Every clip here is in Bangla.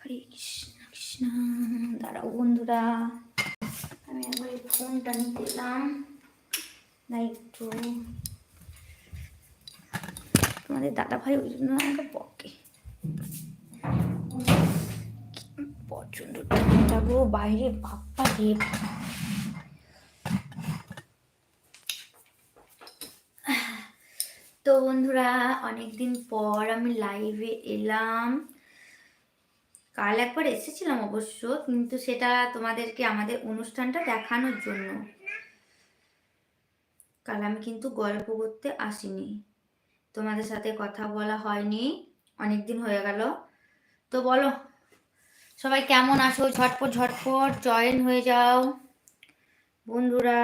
হরে কৃষ্ণ কৃষ্ণ দাঁড়াও বন্ধুরা আমি একবার এই ফোনটা নিতে এলাম না একটু তোমাদের দাদা ভাই ওই জন্য আমাকে বকে প্রচণ্ড ঠান্ডা গো বাইরে বাপ্পা রে তো বন্ধুরা, অনেকদিন পর আমি লাইভে এলাম। কাল একবার এসেছিলাম অবশ্য, কিন্তু সেটা তোমাদেরকে আমাদের অনুষ্ঠানটা দেখানোর জন্য। কাল আমি কিন্তু গল্প করতে আসিনি। তোমাদের সাথে কথা বলা হয়নি অনেক দিন হয়ে গেল। তো বলো, সবাই কেমন আছো? ঝটপট ঝটপট জয়েন হয়ে যাও। বন্ধুরা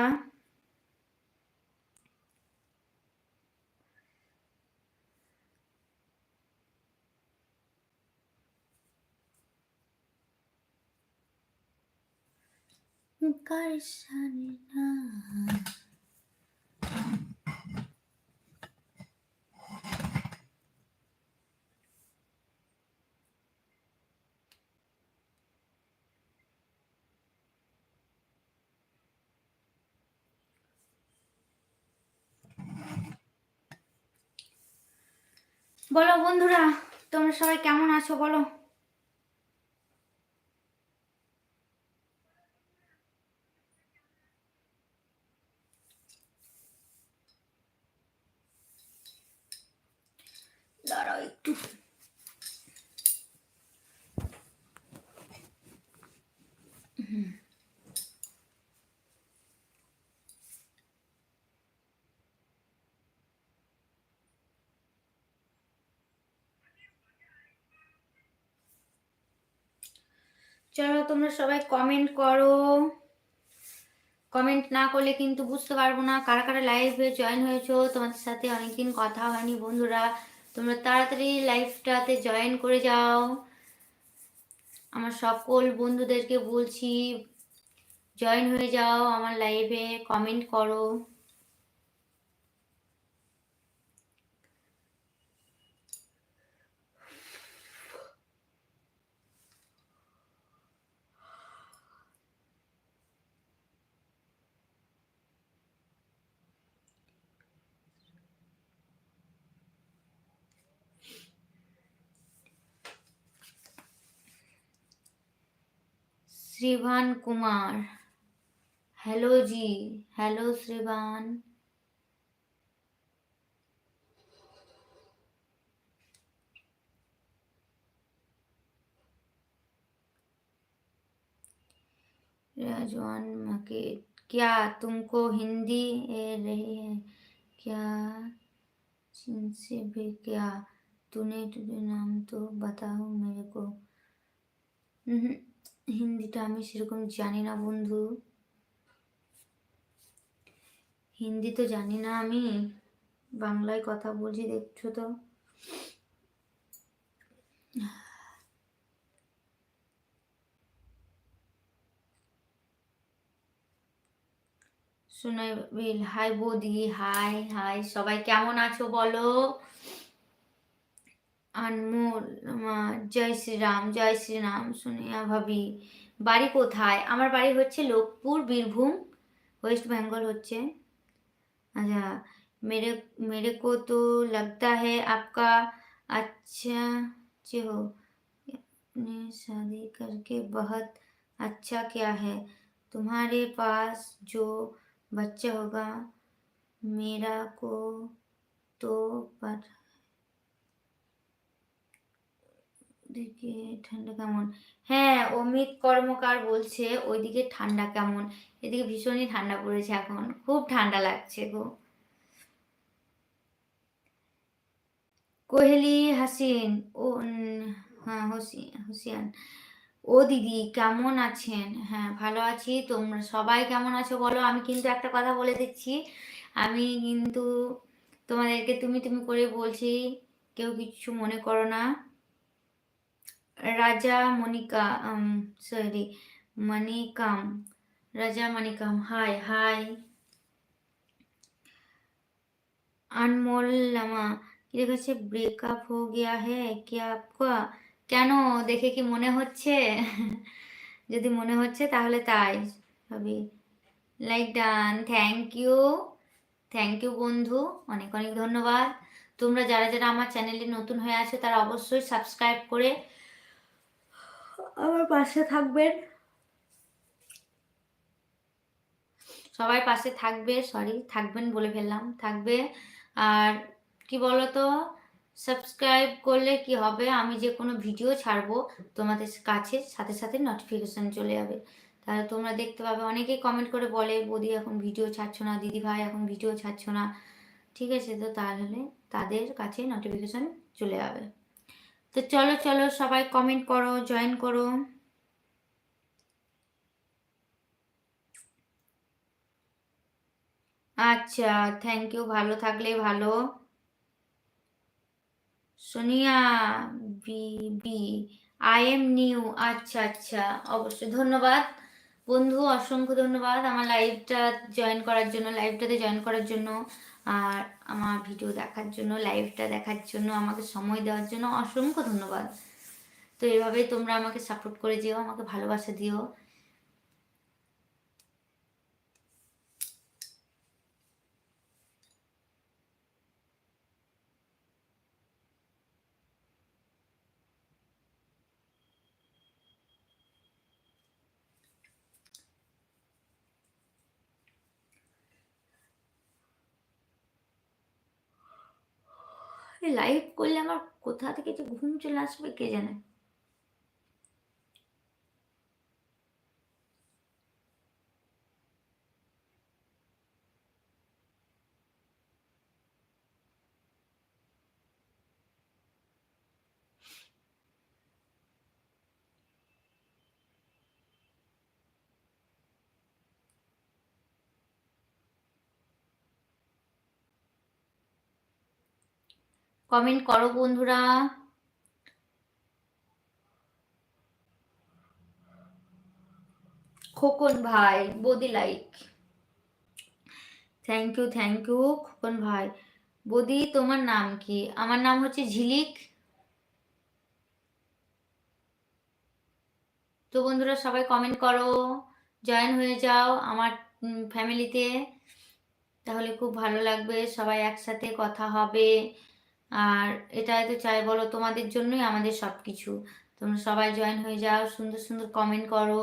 বলো বন্ধুরা তোমরা সবাই কেমন আছো? বলো দাঁড়াও একটু হুম। চলো তোমরা সবাই কমেন্ট করো। কমেন্ট না করলে কিন্তু বুঝতে পারব না কারা কারা লাইভে জয়েন হয়েছো। তোমাদের সাথে অনেকদিন কথা হয়নি বন্ধুরা। তোমরা তাড়াতাড়ি লাইভটাতে জয়েন করে যাও। আমার সকল বন্ধুদেরকে বলছি জয়েন হয়ে যাও আমার লাইভে কমেন্ট করো। श्रीभान कुमार। हेलो जी, हेलो श्रीभान। राजवान मकेट क्या तुमको हिंदी ए रही है? क्या जिनसे भी क्या तूने तुझे नाम तो बताओ मेरे को? হিন্দিটা আমি সেরকম জানি না, বন্ধু। হিন্দি তো জানি না আমি, বাংলায় কথা বলছি, দেখছ তো। শুনে বিল হাই বৌদি হাই হাই সবাই কেমন আছো বলো? আনমোল আমার জয় শ্রীরাম জয় শ্রীরাম সোনিয়া ভাবি বাড়ি কোথায় আমার বাড়ি হচ্ছে লোকপুর বীরভূম ওয়েস্ট বেঙ্গল হচ্ছে अच्छा मेरे मेरे को तो लगता है आपका अच्छा जो हो अपने शादी करके बहुत अच्छा क्या है तुम्हारे पास जो बच्चा होगा मेरा को तो पर ওদিকে ঠান্ডা কেমন? হ্যাঁ অমিত কর্মকার বলছে ওইদিকে ঠান্ডা কেমন? এদিকে ভীষণই ঠান্ডা পড়েছে এখন। খুব ঠান্ডা লাগছে গো। কোহেলি হাসিন, ও হ্যাঁ হসি, হুসিয়ান। ও দিদি, কেমন আছেন? হ্যাঁ ভালো আছি। তোমরা সবাই কেমন আছো বলো? আমি কিন্তু একটা কথা বলে দিচ্ছি। আমি কিন্তু তোমাদেরকে তুমি তুমি করে বলছি, কেউ কিছু মনে করো না। রাজা Monika sorry Manikam Raja Manikam hi hi Anmol Lama কি দেখাচ্ছে ব্রেকআপ হো গিয়া হে কি আপকা কেন দেখে কি মনে হচ্ছে যদি মনে হচ্ছে তাহলে তাই ভাবি like done thank you thank you বন্ধু অনেক অনেক ধন্যবাদ তোমরা যারা যারা আমার চ্যানেলে নতুন হয়ে আছো তারা অবশ্যই সাবস্ক্রাইব করে আমার পাশে থাকবেন। সবাই পাশে থাকবে সরি থাকবেন বলে ফেললাম, থাকবে। আর কি বলতো সাবস্ক্রাইব করলে কি হবে, আমি যে কোনো ভিডিও ছাড়বো তোমাদের কাছে, সাথে সাথে নোটিফিকেশান চলে যাবে। তাহলে তোমরা দেখতে পাবে, অনেকেই কমেন্ট করে বলে, বৌদি, এখন ভিডিও ছাড়ছো না, দিদি ভাই, এখন ভিডিও ছাড়ছো না। ঠিক আছে, তো তাহলে তাদের কাছে নোটিফিকেশান চলে যাবে। তো চলো চলো, সবাই কমেন্ট করো জয়েন করো। আচ্ছা থ্যাংক ইউ ভালো থাকলে ভালো। Sonia B B I am new আচ্ছা আচ্ছা অবশ্যই, ধন্যবাদ। বন্ধু, অসংখ্য ধন্যবাদ আমার লাইভটা জয়েন করার জন্য লাইভটাতে জয়েন করার জন্য। আর আমার ভিডিও দেখার জন্য লাইভটা দেখার জন্য, আমাকে সময় দেওয়ার জন্য অসংখ্য ধন্যবাদ। তো এভাবেই তোমরা আমাকে সাপোর্ট করে যেও, আমাকে ভালোবাসা দিও। লাইভ করলে আমার কোথা থেকে যে ঘুম চলে আসবে কে জানে? কমেন্ট করো বন্ধুরা। খোকন ভাই, Badi like thank you thank you Khokon ভাই। বদি, তোমার নাম কি? আমার নাম হচ্ছে ঝিলিক। তো বন্ধুরা, সবাই কমেন্ট করো। জয়েন হয়ে যাও আমার ফ্যামিলিতে তাহলে খুব ভালো লাগবে। সবাই একসাথে কথা হবে। আর এটাই তো চাই বলো তোমাদের জন্যই আমাদের সব কিছু তোমরা সবাই জয়েন হয়ে যাও, সুন্দর সুন্দর কমেন্ট করো।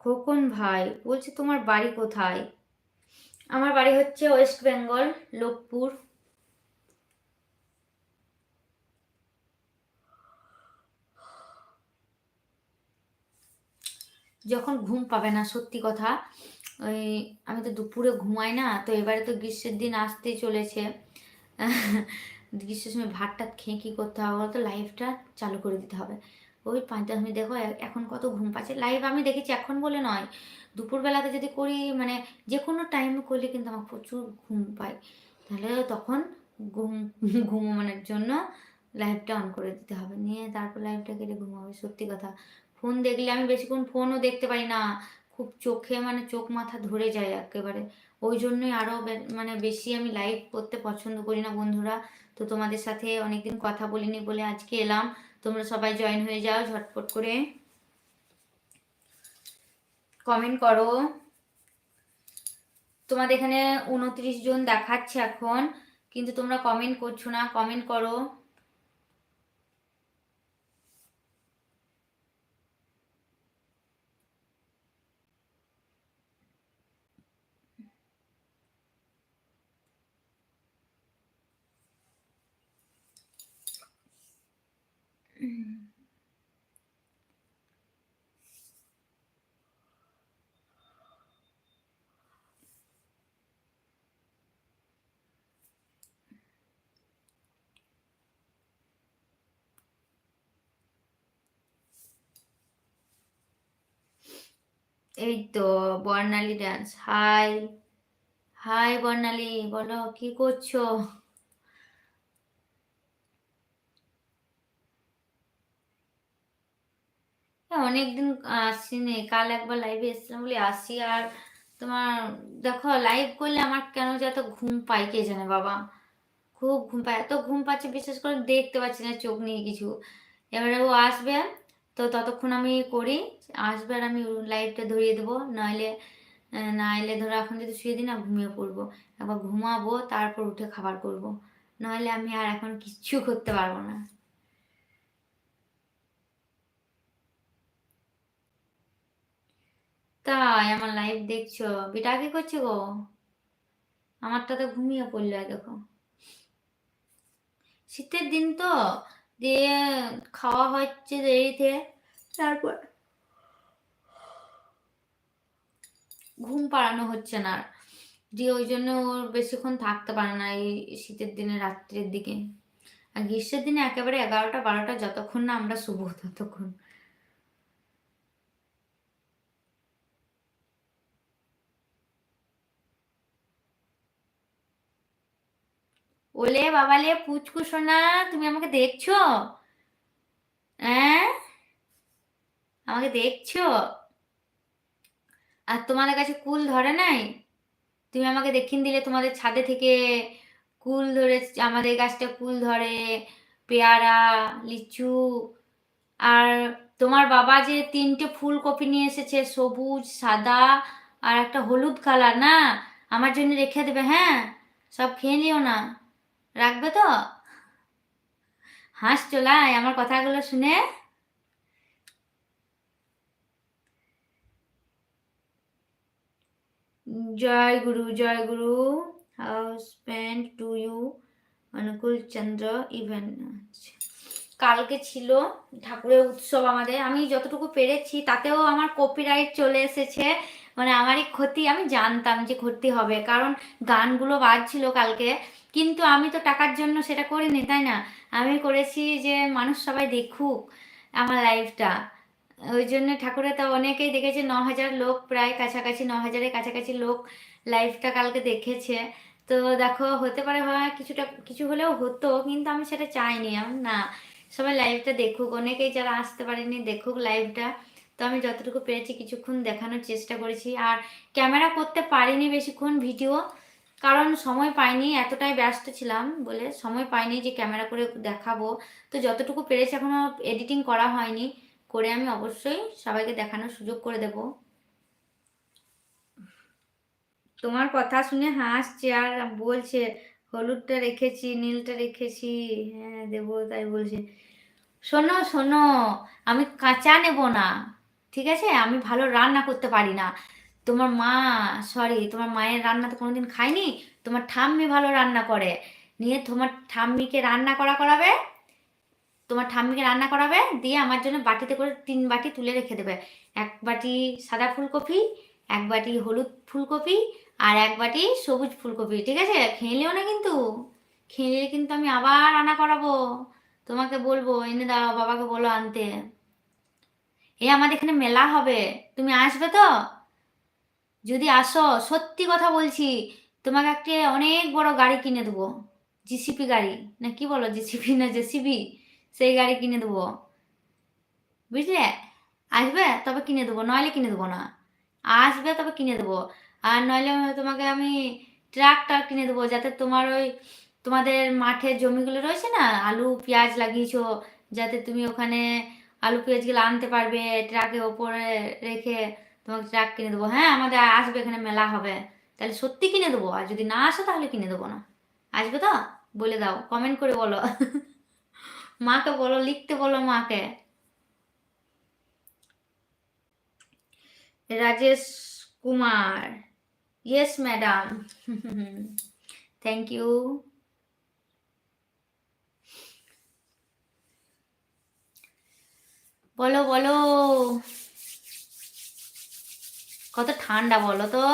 খোকন ভাই, বলছে তোমার বাড়ি কোথায়? আমার বাড়ি হচ্ছে ওয়েস্ট বেঙ্গল লোকপুর যখন ঘুম পাবে না, সত্যি কথা। ওই আমি তো দুপুরে ঘুমাই না, তো এবারে তো গ্রীষ্মের দিন আসতেই চলেছে। গ্রীষ্মের সময় ভাতটা খেয়ে কী করতে হবে বলতো? লাইভটা চালু করে দিতে হবে। ওই পাঁচ দশ মিনিট দেখো এখন কত ঘুম পাচ্ছে। লাইভ আমি দেখেছি এখন বলে নয়, দুপুরবেলাতে যদি করি মানে যে কোনো টাইমে করলে কিন্তু আমার প্রচুর ঘুম পায়। তাহলে তখন ঘুম, ঘুমানোর জন্য লাইভটা অন করে দিতে হবে। নিয়ে তারপর লাইভটা কেটে ঘুমাবে। সত্যি কথা ফোন দেখলে আমি বেশিক্ষণ ফোনও দেখতে পারি না। খুব চোখে মানে চোখ মাথা ধরে যায় একেবারে। ওই জন্যই আরও মানে বেশি আমি লাইভ করতে পছন্দ করি না বন্ধুরা। তো তোমাদের সাথে অনেকদিন কথা বলিনি বলে আজকে এলাম। তোমরা সবাই জয়েন হয়ে যাও ঝটপট করে। কমেন্ট করো। তোমাদের এখানে উনত্রিশ জন দেখাচ্ছে এখন, কিন্তু তোমরা কমেন্ট করছ না। কমেন্ট করো। এই তো Barnali dance hi hi Barnali, বলো কি করছ? অনেকদিন আসিনি কাল একবার লাইভে এসেছিলাম বলে আসি আর তোমার, দেখো লাইভ করলে আমার কেন যে এত ঘুম পাই কে জানে বাবা। খুব ঘুম পায়, এত ঘুম পাচ্ছে বিশেষ করে দেখতে পাচ্ছি না, চোখ নিয়ে কিছু। এবারে ও আসবে তো ততক্ষণ আমি করি আসবে আর আমি লাইটটা ধরিয়ে দেবো আহ, না এলে ধরো এখন যদি শুয়ে দিই না ঘুমিয়ে পড়ব। একবার ঘুমাবো তারপর উঠে খাবার করব। নইলে আমি আর এখন কিচ্ছু করতে পারব না। তাই আমার লাইভ দেখছ? বেটা কি করছে গো? আমারটা তো ঘুমিয়ে পড়ল দেখো শীতের দিন তো দিয়ে খাওয়া হচ্ছে দেরিতে। তারপর ঘুম পাড়ানো হচ্ছে না আর। দিয়ে ওই জন্য ওর বেশিক্ষণ থাকতে পারে না এই শীতের দিনে, রাত্রের দিকে। আর গ্রীষ্মের দিনে একেবারে এগারোটা, বারোটা যতক্ষণ না আমরা শুভ ততক্ষণ। ওলে বাবালে পুচকু সোনা, তুমি আমাকে দেখছ? হ্যাঁ আমাকে দেখছ? আর তোমাদের কাছে কুল ধরে নাই? তুমি আমাকে দেখিয়ে দিলে তোমাদের ছাদে থেকে কুল ধরে, আমাদের গাছটা কুল ধরে, পেয়ারা, লিচু। আর তোমার বাবা যে তিনটে ফুলকপি নিয়ে এসেছে, সবুজ, সাদা আর একটা হলুদ কালার, না? আমার জন্য রেখে দেবে হ্যাঁ? সব খেয়ে নিও না। রাখবে তো? হাস চলাই আমার কথাগুলো শুনে। জয় গুরু জয় গুরু। House spend to you Anukul Chandra event কালকে ছিল ঠাকুরের উৎসব আমাদের। আমি যতটুকু পেরেছি, তাতেও আমার কপিরাইট চলে এসেছে। মানে আমারই ক্ষতি, আমি জানতাম যে ক্ষতি হবে। কারণ গানগুলো বাজছিল কালকে। কিন্তু আমি তো টাকার জন্য সেটা করিনি, তাই না? আমি করেছি যে মানুষ সবাই দেখুক আমার লাইফটা। ওই জন্য ঠাকুরে তো অনেকেই দেখেছে, ন হাজার লোক প্রায় কাছাকাছি, ন হাজারের কাছাকাছি লোক লাইফটা কালকে দেখেছে। তো দেখো, হতে পারে হয় কিছুটা, কিছু হলেও হতো, কিন্তু আমি সেটা চাইনি। আমি না, সবাই লাইভটা দেখুক। অনেকেই যারা আসতে পারেনি, দেখুক লাইভটা তো আমি যতটুকু পেরেছি কিছুক্ষণ দেখানোর চেষ্টা করেছি। আর ক্যামেরা করতে পারিনি বেশিক্ষণ, ভিডিও। কারণ সময় পাইনি, এতটাই ব্যস্ত ছিলাম বলে সময় পাইনি যে ক্যামেরা করে দেখাবো। তো যতটুকু পেরেছি এখনও এডিটিং করা হয়নি, করে আমি অবশ্যই সবাইকে দেখানোর সুযোগ করে দেব। তোমার কথা শুনে হাসছে আর বলছে, হলুদটা রেখেছি, নীলটা রেখেছি। হ্যাঁ দেবো তাই বলছে। শোনো শোনো, আমি কাঁচা নেব না, ঠিক আছে? আমি ভালো রান্না করতে পারি না। তোমার মা সরি তোমার মায়ের রান্না তো কোনোদিন খাইনি তোমার ঠাম্মি ভালো রান্না করে। নিয়ে তোমার ঠাম্মিকে রান্না করা করাবে, তোমার ঠাম্মিকে রান্না করাবে, দিয়ে আমার জন্য বাটিতে করে তিন বাটি তুলে রেখে দেবে। এক বাটি সাদা ফুলকপি, এক বাটি হলুদ ফুলকপি আর এক বাটি সবুজ ফুলকপি, ঠিক আছে? খেলেও না কিন্তু। খেলে কিন্তু আমি আবার রান্না করাবো। তোমাকে বলব, এনে দাও, বাবাকে বলো আনতে। এ, আমাদের এখানে মেলা হবে। তুমি আসবে তো? যদি আসো, সত্যি কথা বলছি, তোমাকে একটা অনেক বড় গাড়ি কিনে দেবো। জিসিপি গাড়ি। না, কি বলো জিসিপি না জেসিবি সেই গাড়ি কিনে দেবো। বুঝলে? আসবে, তবে কিনে দেবো। নইলে কিনে দেবো না। আসবে, তবে কিনে দেবো। আর নইলে তোমাকে আমি ট্রাক্টর কিনে দেবো, যাতে তোমার ওই তোমাদের মাঠের জমিগুলো রয়েছে না, আলু, পেঁয়াজ লাগিয়েছো, যাতে তুমি ওখানে আলু, পেঁয়াজগুলো আনতে পারবে, ট্রাকের ওপরে রেখে। তোমাকে ট্রাক কিনে দেবো? হ্যাঁ আমাদের আসবে এখানে মেলা হবে। তাহলে সত্যি কিনে দেবো? আর যদি না আসো তাহলে কিনে দেবো না। আসবে তো? বলে দাও কমেন্ট করে বলো। মাকে বলো, লিখতে বলো মাকে। Rajesh Kumar. Yes madam thank you বলো বলো। কত ঠান্ডা বলো তো।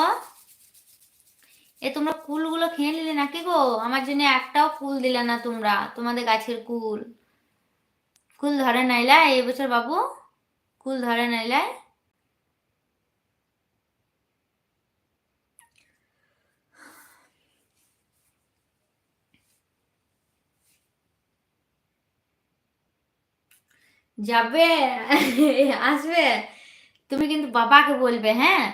এ, তোমরা কুলগুলো খেয়ে নিলে নাকি গো? আমার জন্য একটাও কুল দিলে না তোমরা, তোমাদের গাছের কুল। কুল ধরে নাইলা এবছর বাবু? কুল ধরে নাইলাই যাবে? আসবে? তুমি কিন্তু বাবাকে বলবে হ্যাঁ?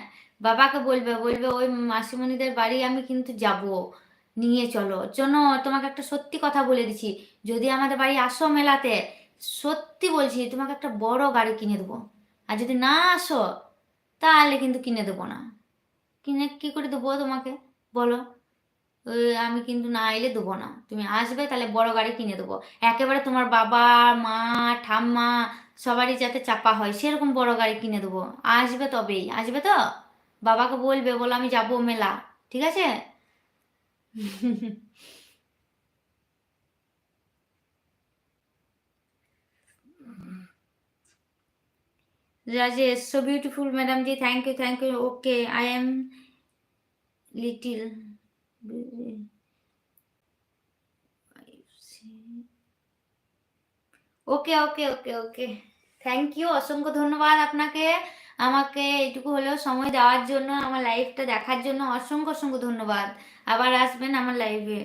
বাবাকে বলবে বলবে, ওই মাসিমণিদের বাড়ি আমি কিন্তু যাব। নিয়ে চলো। জন্য তোমাকে একটা সত্যি কথা বলে দিচ্ছি। যদি আমাদের বাড়ি আসো মেলাতে, সত্যি বলছি, তোমাকে একটা বড় গাড়ি কিনে দেবো। আর যদি না আসো, তাহলে কিন্তু কিনে দেবো না। কিনে কি করে দেবো তোমাকে? বলো। আমি কিন্তু না এলে দেবো না। তুমি আসবে, তাহলে বড় গাড়ি কিনে দেবো। একেবারে তোমার বাবা, মা, ঠাম্মা সবারই যাতে চাপা হয়, সেরকম বড় গাড়ি কিনে দেবো। আসবে তবেই, আসবে তো? বাবাকে বলবে, বলো আমি যাব মেলা, ঠিক আছে? Rajesh so beautiful madam ji thank you thank you okay I am little okay okay okay okay. Thank you অসংখ্য ধন্যবাদ আপনাকে। আমাকে এইটুকু হলেও সময় দেওয়ার জন্য, আমার লাইফটা দেখার জন্য অসংখ্য অসংখ্য ধন্যবাদ। আবার আসবেন আমার লাইভে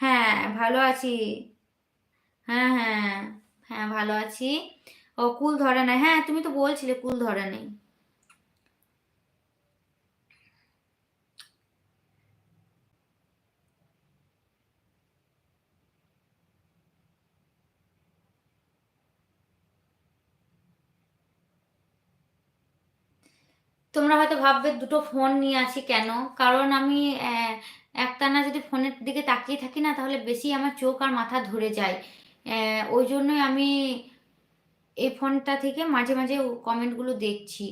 হ্যাঁ ভালো আছি। হ্যাঁ হ্যাঁ হ্যাঁ ভালো আছি। ও, কুল ধরে না হ্যাঁ তুমি তো বলছিলে কুল ধরে নেই। তোমরা হয়তো ভাববে দুটো ফোন নিয়ে আসি কেন? কারণ আমি একটানা যদি ফোনের দিকে তাকিয়ে থাকি না, তাহলে বেশি আমার চোখ আর মাথা ধরে যায়। ওই জন্যই আমি এই ফোনটা থেকে মাঝে মাঝে কমেন্টগুলো দেখছি।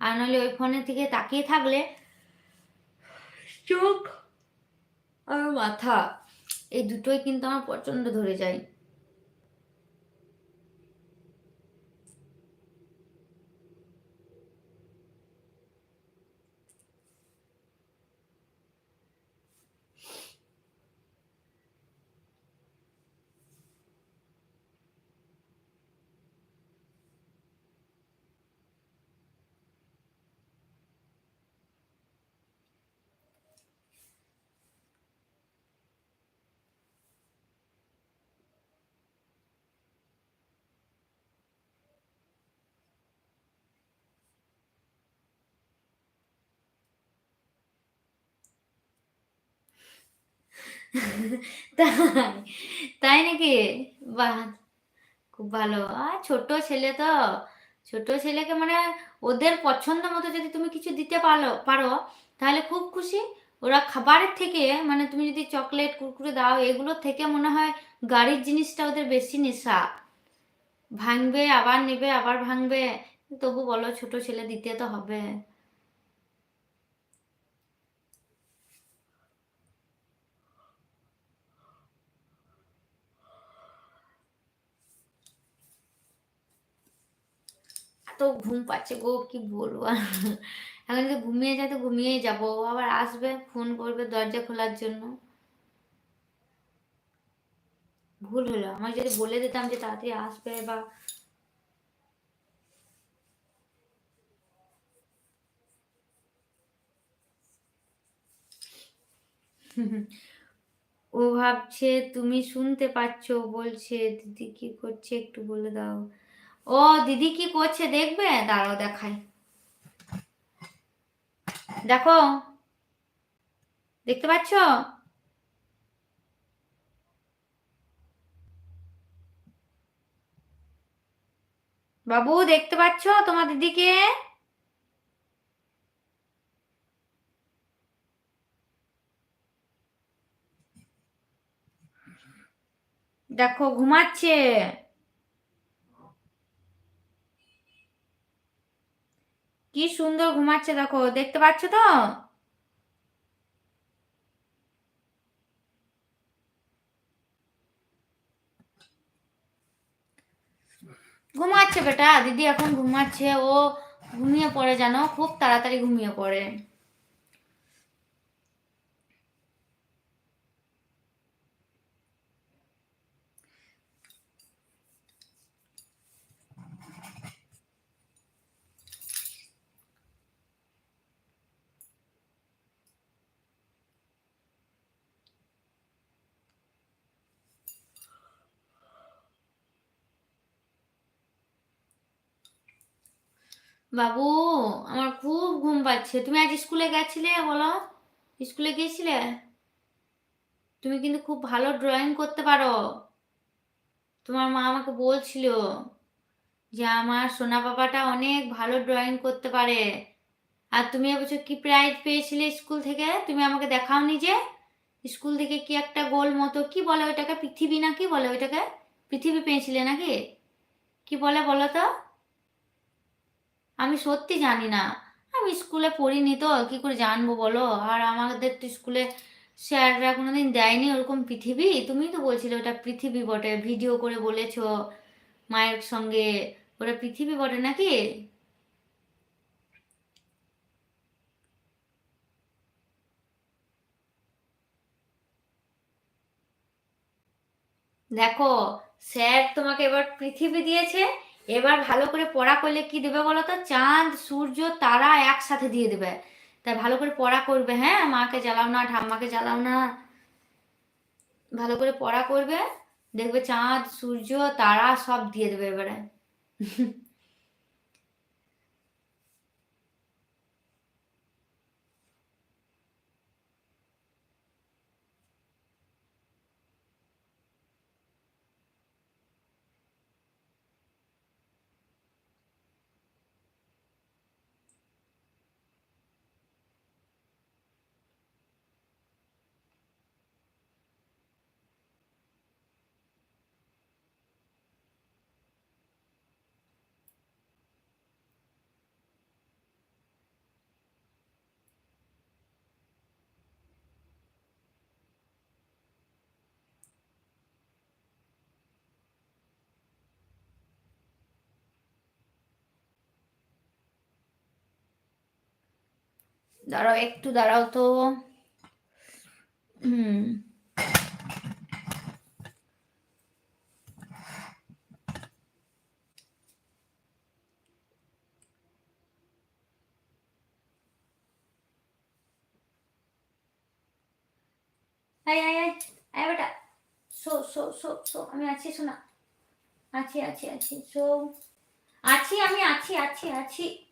আর নাহলে ওই ফোনের থেকে তাকিয়ে থাকলে চোখ আর মাথা, এই দুটোই কিন্তু আমার প্রচণ্ড ধরে যায়। তাই তাই নাকি? বাহ, খুব ভালো। আর ছোট ছেলে তো ছোট ছেলেকে মানে ওদের পছন্দ মতো যদি তুমি কিছু দিতে পারো পারো, তাহলে খুব খুশি। ওরা খাবারের থেকে মানে তুমি যদি চকলেট, কুরকুরে দাও এগুলোর থেকে মনে হয় গাড়ির জিনিসটা ওদের বেশি নেশা। ভাঙবে, আবার নেবে, আবার ভাঙবে। তবু বলো ছোট ছেলে দিতে তো হবে। এত ঘুম পাচ্ছে গো, কি বলব? এখন যদি ঘুমিয়ে যায় তো ঘুমিয়েই যাব। আবার আসবে ফোন করবে দরজা খোলার জন্য। ভুল হলো। আমার যদি বলে দিতাম যে তাড়াতাড়ি আসবে বা ও ভাবছে, তুমি শুনতে পাচ্ছ? বলছে, দিদি কি করছে একটু বলে দাও। ও, দিদি কি করছে? দেখবে? দাঁড়াও, দেখাই। দেখো। দেখতে পাচ্ছ? বাবু, দেখতে পাচ্ছ তোমার দিদিকে? দেখো, ঘুমাচ্ছে। কি সুন্দর ঘুমাচ্ছে দেখো, দেখতে পাচ্ছ তো? ঘুমাচ্ছে বেটা, দিদি এখন ঘুমাচ্ছে, ও ঘুমিয়ে পড়ে জানো, খুব তাড়াতাড়ি ঘুমিয়ে পড়ে। বাবু, আমার খুব ঘুম পাচ্ছে। তুমি আজ স্কুলে গেছিলে বলো? স্কুলে গিয়েছিলে? তুমি কিন্তু খুব ভালো ড্রয়িং করতে পারো। তোমার মা আমাকে বলছিল যে আমার সোনা বাবাটা অনেক ভালো ড্রয়িং করতে পারে। আর তুমি এবছর কি প্রাইজ পেয়েছিলে স্কুল থেকে? তুমি আমাকে দেখাওনি যে স্কুল থেকে কি একটা গোল মতো, কি বলে ওইটাকে? পৃথিবী না কি বলে ওইটাকে? পৃথিবী পেয়েছিলে নাকি? কি বলে বলো তো? আমি সত্যি জানি না। আমি স্কুলে পড়িনি তো, কি করে জানব বলো? আর আমাদের তো স্কুলে স্যাররা কোনোদিন দেয়নি ওরকম পৃথিবী? তুমি তো বলছিলে ওটা পৃথিবী বটে, ভিডিও করে বলেছ, মায়ের সঙ্গে। ওটা পৃথিবী বটে নাকি? দেখো, স্যার তোমাকে এবার পৃথিবী দিয়েছে এবার ভালো করে পড়া করলে কি দেবে বলো তো চাঁদ, সূর্য, তারা একসাথে দিয়ে দেবে। তাই ভালো করে পড়া করবে হ্যাঁ? মাকে জ্বালাও না, ঠাম্মাকে জ্বালাও না। ভালো করে পড়া করবে, দেখবে চাঁদ, সূর্য, তারা সব দিয়ে দেবে এবারে। দাঁড়াও, একটু দাঁড়াও তো। হুম। আয় আয় আয় আয় বেটা। শো শো শো শো, আমি আছি, শোনা। আছি আছি আছি, শো। আছি, আমি আছি আছি আছি।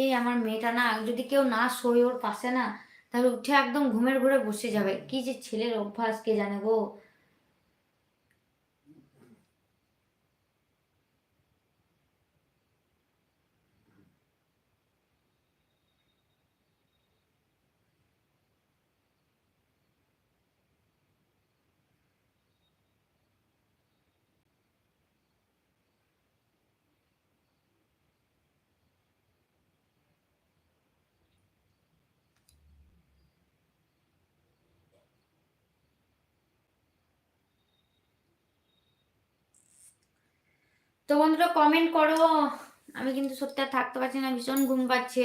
এই আমার মেয়েটা না, যদি কেউ না শোয় ওর পাশে না, তাহলে উঠে একদম ঘুমের ঘুরে বসে যাবে। কি যে ছেলের অভ্যাস, কে জানে গো। তো বন্ধুরা কমেন্ট করো। আমি কিন্তু সত্যি আর থাকতে পারছি না, ভীষণ ঘুম পাচ্ছে।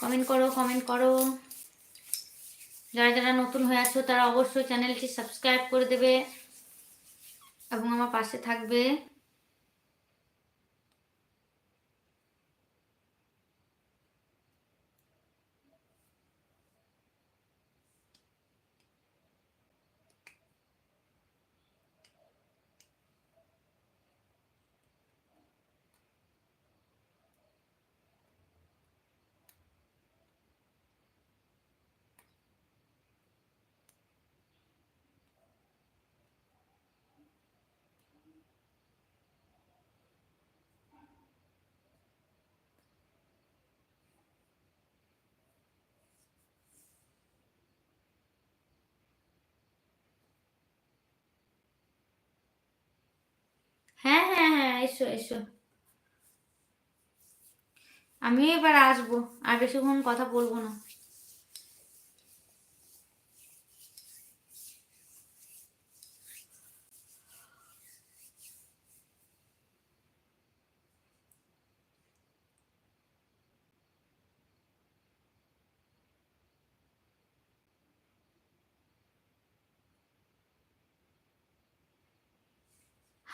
কমেন্ট করো কমেন্ট করো। যারা যারা নতুন হয়ে আছো, তারা অবশ্যই চ্যানেলটি সাবস্ক্রাইব করে দেবে এবং আমার পাশে থাকবে হ্যাঁ হ্যাঁ হ্যাঁ এসো এসো। আমিও এবার আসব আর বেশিক্ষণ কথা বলব না।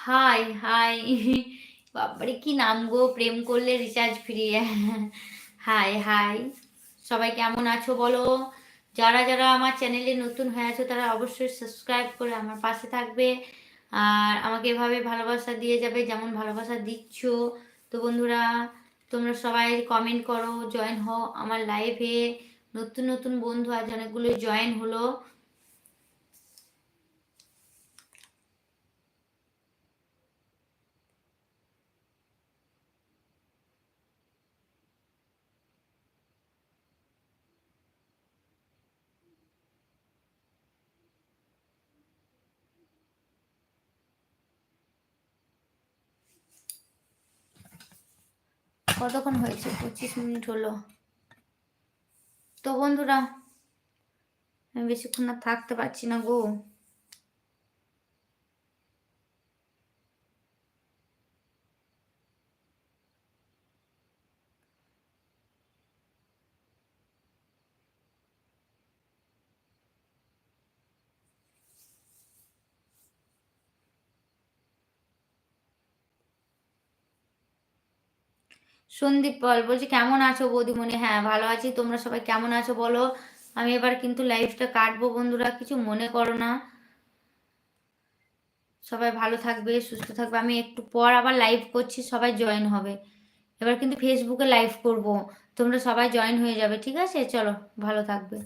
হাই হাই বাবারে কি নাম গো? প্রেম করলে রিচার্জ ফ্রি হাই হাই সবাই কেমন আছো বলো? যারা যারা আমার চ্যানেলে নতুন হয়ে আছো, তারা অবশ্যই সাবস্ক্রাইব করে আমার পাশে থাকবে। আর আমাকে এভাবে ভালোবাসা দিয়ে যাবে, যেমন ভালোবাসা দিচ্ছ। তো বন্ধুরা, তোমরা সবাই কমেন্ট করো জয়েন হও আমার লাইভে নতুন নতুন বন্ধু আজ অনেকগুলো জয়েন হলো। কতক্ষণ হয়েছে? পঁচিশ মিনিট হলো। তো বন্ধুরা আমি বেশিক্ষণ আর থাকতে পারছি না গো। সন্দীপ পল বলছি, কেমন আছো বৌদিমণি? হ্যাঁ ভালো আছি। তোমরা সবাই কেমন আছো বলো? আমি এবার কিন্তু লাইফটা কাটবো বন্ধুরা, কিছু মনে করো না। সবাই ভালো থাকবে, সুস্থ থাকবে। আমি একটু পর আবার লাইভ করছি, সবাই জয়েন হবে। এবার কিন্তু ফেসবুকে লাইভ করব। তোমরা সবাই জয়েন হয়ে যাবে, ঠিক আছে? চলো, ভালো থাকবে।